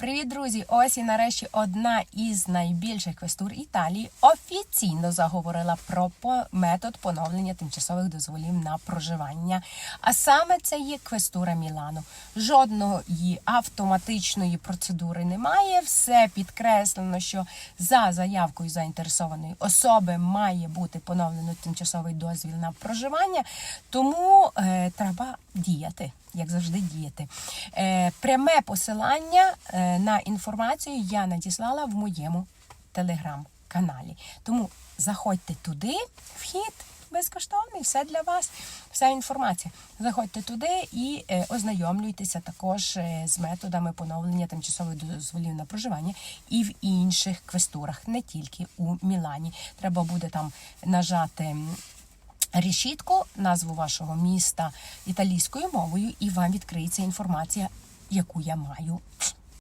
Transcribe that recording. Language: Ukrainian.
Привіт, друзі! Ось і нарешті одна із найбільших квестур Італії офіційно заговорила про метод поновлення тимчасових дозволів на проживання. А саме це є квестура Мілану. Жодної автоматичної процедури немає. Все підкреслено, що за заявкою заінтересованої особи має бути поновлено тимчасовий дозвіл на проживання, тому е, треба діяти. Як завжди діяти. Е, пряме посилання е, на інформацію я надіслала в моєму телеграм-каналі. Тому заходьте туди, вхід безкоштовний, все для вас, вся інформація. Заходьте туди і е, ознайомлюйтеся також е, з методами поновлення тимчасових дозволів на проживання і в інших квестурах, не тільки у Мілані. Треба буде там нажати. м, решітку, назву вашого міста італійською мовою, і вам відкриється інформація, яку я маю